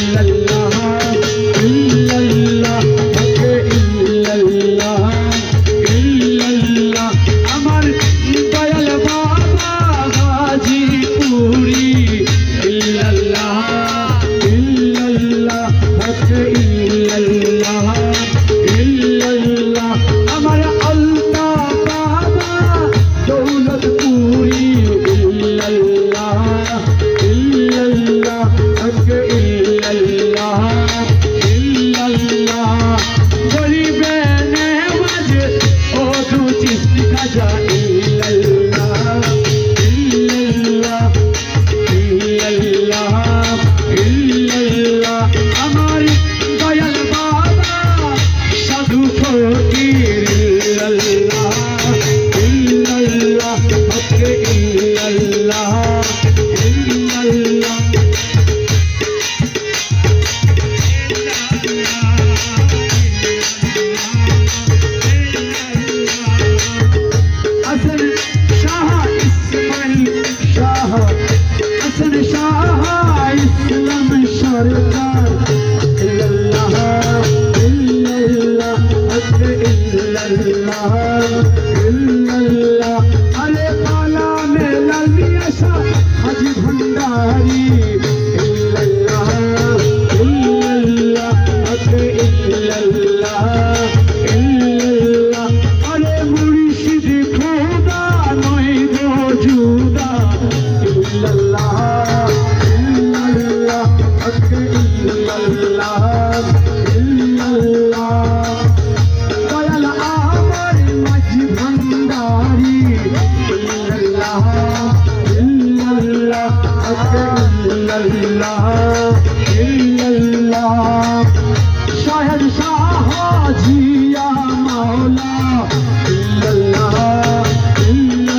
ইল্লাল্লাহ ইল্লাল্লাহ শহর শাহ জিয়া মৌলা ইল্লাল্লাহ ইল্লাল্লাহ